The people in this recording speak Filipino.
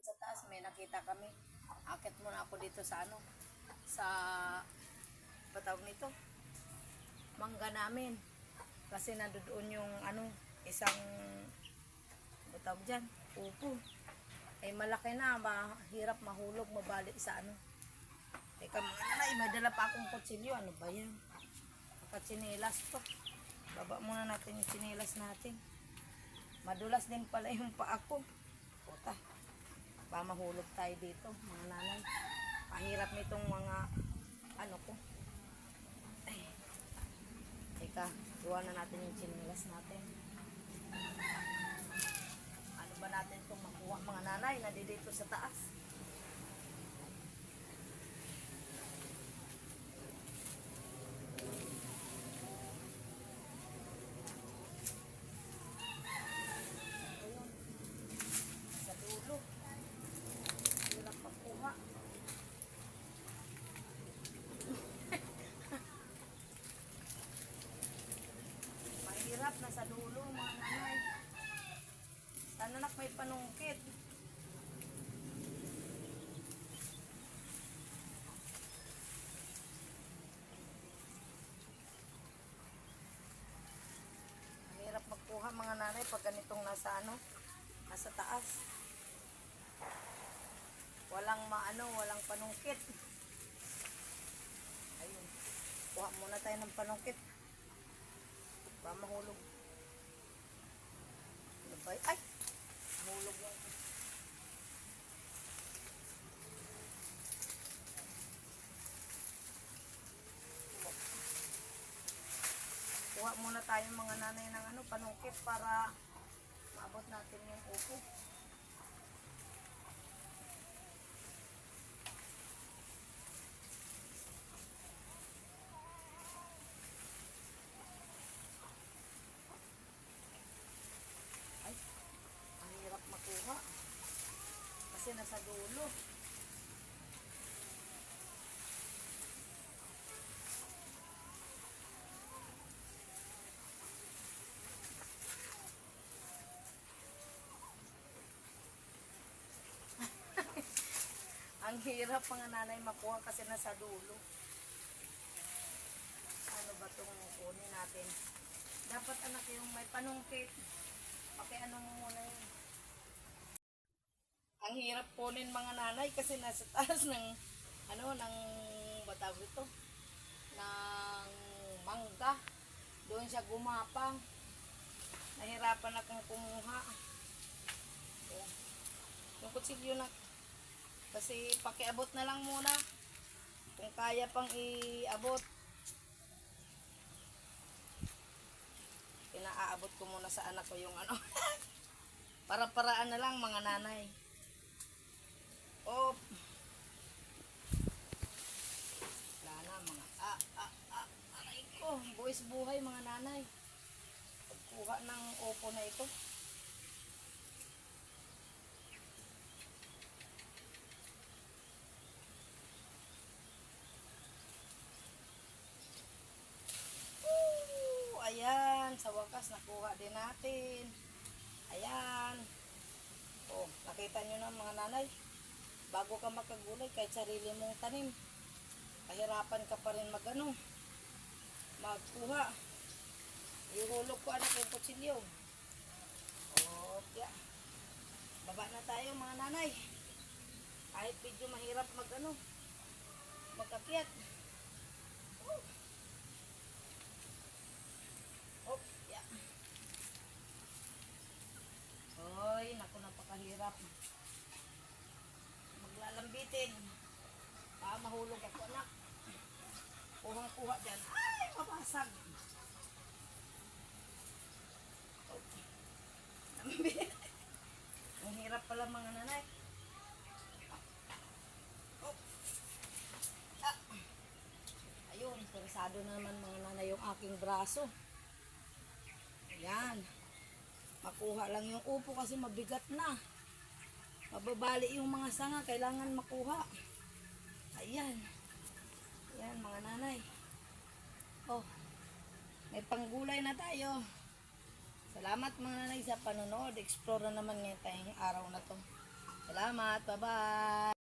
doon sa taas, may nakita kami. Akit muna ako dito sa ano, sa, patawag nito, mangga namin. Kasi nandoon yung ano, isang, patawag dyan, upo. Ay malaki na, mahirap mahulog, mabalik sa ano. Teka mga nanay, may dala pa akong kutsilyo. Ano ba yan? Nakatsinilas to. Baba muna natin yung tsinilas natin. Madulas din pala yung paa ko. Puta. Ba mahulog tayo dito, mga nanay. Pahirap nitong mga ano ko. Ay. Teka, gawa na natin yung tsinilas natin. Ano ba natin itong makuha mga nanay na dito sa taas? Ayun. Sa dulo. Hirap makuha. Mahirap na sa dulo mga nanay. Sana nak may panungkit. Mahirap magkuha mga nanay pag ganitong nasa ano, nasa taas. Walang maano, walang panungkit. Ayun. Kuha muna tayo ng panungkit. Ba mahulog. Ano ba? y- Ay! Mahulog yung... Kuha muna tayo mga nanay ng ano, panungkit para maabot natin yung upo. Ay, ang hirap makuha. Kasi nasa dulo. ang hirap mga nanay makuha kasi nasa dulo. Ano ba itong kunin natin? Dapat anak yung may panungkit. Pakiano mo muna yun. Ang hirap kunin mga nanay kasi nasa taas ng ano ng batawag ito ng mangga. Doon siya gumapang. Nahirapan akong kumuha. Oh. Yung kutsilyo na kasi pakiabot na lang muna. Kung kaya pang iabot. Pinaaabot ko muna sa anak ko yung ano. Para-paraan na lang mga nanay. Oh. Wala na mga ah, ah, ah, aray ko. Buwis buhay mga nanay. Pagkuha ng opo na ito. Woo! Ayan, sa wakas nakuha din natin. Ayan. Oh, nakita nyo na mga nanay. Bago ka makagulay, kahit sarili mong tanim, kahirapan ka pa rin magano, magkuha. Ihulog ko anak yung kutsilyo. Oh, yeah. Baba na tayo mga nanay. Kahit medyo mahirap magano, magkakyat. Oh. Oh, yeah. Hoy, naku napakahirap. Ah, mahulog ako anak. Kuhang-kuha dyan. Ay, mabasag. Ang hirap pala mga nanay. Oh. Ah. Ayun, interesado na naman mga nanay yung aking braso. Ayan. Makuha lang yung upo kasi mabigat na. Mababali yung mga sanga, kailangan makuha. Ayan. Ayan mga nanay. Oh, may panggulay na tayo. Salamat mga nanay sa panonood. Explore na naman ngayon tayong araw na to. Salamat. Bye-bye.